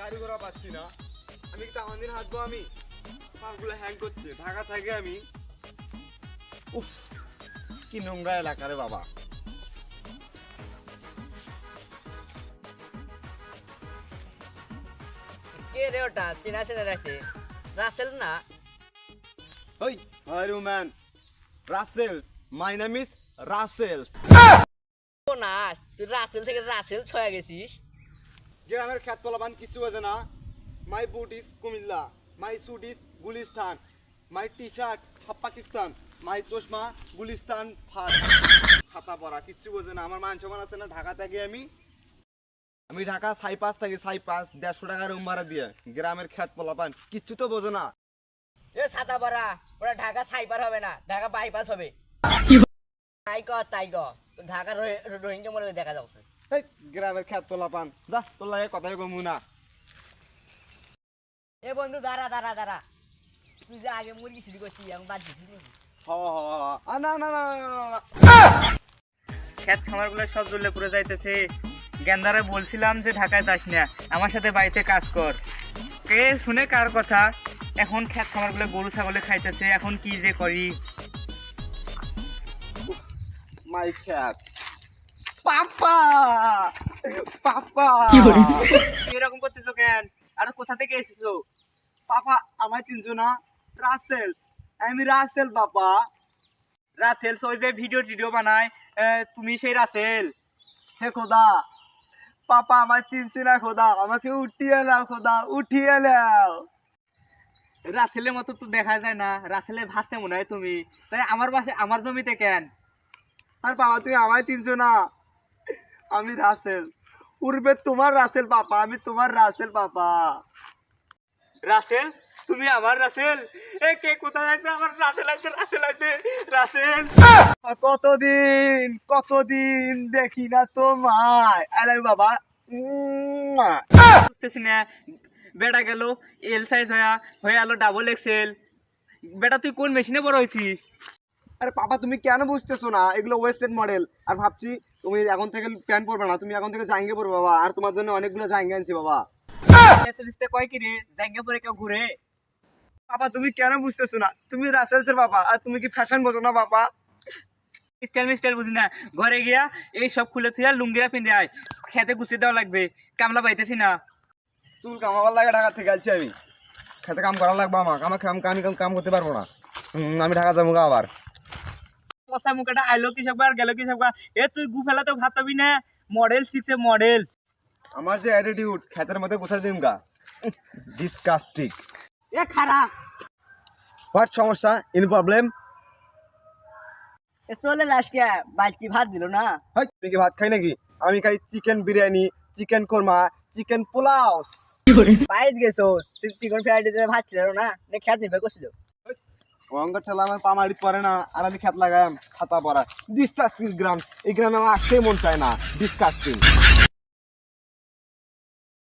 গাড়ি ঘোড়া পাচ্ছি না। আমি কি তামান দিন হাঁটবো আমি? পাগুলো হ্যাং করছে ঢাকা থেকে আমি। উফ কি নোংরা এলাকা রে বাবা। কে রে ওটা? চেনা চেনা রাখে। রাসেল না? ওই Haru man Russells my name is Russells তুই রাসেল থেকে রাসেল ছয়া গেছিস? গ্রামের খ্যাত পোলাবান কিছু বোঝে না? My boot is Comilla my suit is Gulistan my T shirt সব পাকিস্তান মাই চশমা গুলিস্তান ফার খাতা পরা কিচ্ছু বোঝে না আমার মান সমান আছে না ঢাকা থেকে আমি। আমি ঢাকা সাইপাস থাকি সাই সাইপাস দেড়শো টাকা রুম ভাড়া দিয়ে গ্রামের খ্যাত পোলাপান কিচ্ছু তো বোঝো না। এ ছাতা পারা ওরা ঢাকা সাইবার হবে না ঢাকা বাইপাস হবে। তাই ক তাই ক ঢাকা রোহিঙ্গা মনে দেখা যাচ্ছে। এই গ্রামের খ্যাত পোলাপান যা তোর লাগে কথাই কমু না। এ বন্ধু দাঁড়া দাঁড়া দাঁড়া। তুই যে আগে মুরগি করছিস বাদ দিছিস নাকি? হ হ হ। না না না খামারগুলো সব জ্বলে পুরো যাইতেছে। গেন্দারে বলছিলাম যে ঢাকায় যাস না। আমার সাথে বাড়িতে কাজ কর। কে শুনে কার কথা? এখন ক্ষেত খামারগুলো গরু ছাগলে খাইতেছে। এখন কি যে করি? মাই খ্যাত। পাপা পাপা। এরকম করতেছো কেন? আর কোথা থেকে এসেছ? পাপা আমায় চিনছো না? রাসেলস। আমি রাসেল পাপা। রাসেল ওই যে ভিডিও টিডিও বানায় তুমি সেই রাসেল। হে খোদা। পাপা আমায় চিনছে না খোদা। আমাকে উঠিয়ে নাও খোদা উঠিয়ে নাও। রাসেলের মতো তো দেখা যায় না। রাসেলের ভাসতে মনে হয় তুমি। তাই আমার বাসায় আমার জমিতে কেন? আর বাবা তুমি আমায় চিনছো না? আমি রাসেল। উর্বে তোমার রাসেল পাপা, আমি তোমার রাসেল পাপা। রাসেল, তুমি আমার রাসেল? এ কে কোথায় আছে? আমার রাসেল আছে রাসেল আছে, রাসেল। কতদিন কতদিন দেখি না তোমায়। আরে বাবা। বুঝতেছি না, বেটা গেল এল সাইজ হয়ে হয়ে আলো ডাবল এক্সেল বেটা, তুই কোন মেশিনে বড় হয়েছিস? আরে পাপা, তুমি কেন বুঝতেছো না? এগুলো ওয়েস্টার্ন মডেল আর ভাবছি তুমি এখন থেকে প্যান্ট পরবে না তুমি এখন থেকে জাঙ্গে পরবে বাবা। আর তোমার জন্য অনেকগুলো জাঙ্গে আনছি বাবা। কয় কি রে পরে কেউ ঘুরে? বাবা তুমি কেন বুঝতেছো না? তুমি রাসেলসের বাবা আর তুমি কি ফ্যাশন বোঝো না বাবা? স্টাইল মিস্টাইল বুঝি না। ঘরে গিয়া এই সব খুলে থুয়া লুঙ্গিরা পিঁধে আয়। খেতে গুছিয়ে দেওয়া লাগবে। কামলা পাইতেছি না। চুল কামাবার লাগে ঢাকা থেকে আমি। খেতে কাম করা লাগবে আমাকে। আমার কাম কাম- কাম করতে পারব না। আমি ঢাকা যাব গা আবার। কষা মুখটা আইলো কি সব আর গেল কি সব এ তুই গু ফেলা তো ভাত পাবি না? মডেল শিখছে মডেল। আমার যে অ্যাটিটিউড খেতের মধ্যে কোথায় দিম গা। ডিসকাস্টিক এ খারা হোয়াট সমস্যা? ইন প্রবলেম এ চলে যাস কে বালতি ভাত দিল না। হয় তুমি কি ভাত খাই নাকি? আমি খাই chicken biryani chicken korma chicken pulao বাইত গেছো চিকেন ফ্রাইড ভাত ছিল না নে খেত নিবে কছিল? অঙ্গ ঠেলা আমার পা পরে না, আর আমি খেত লাগাম ছাতা পরা। ডিসকাস্টিং গ্রামস এই গ্রামে আমার আসতেই মন চায় না। ডিসকাস্টিং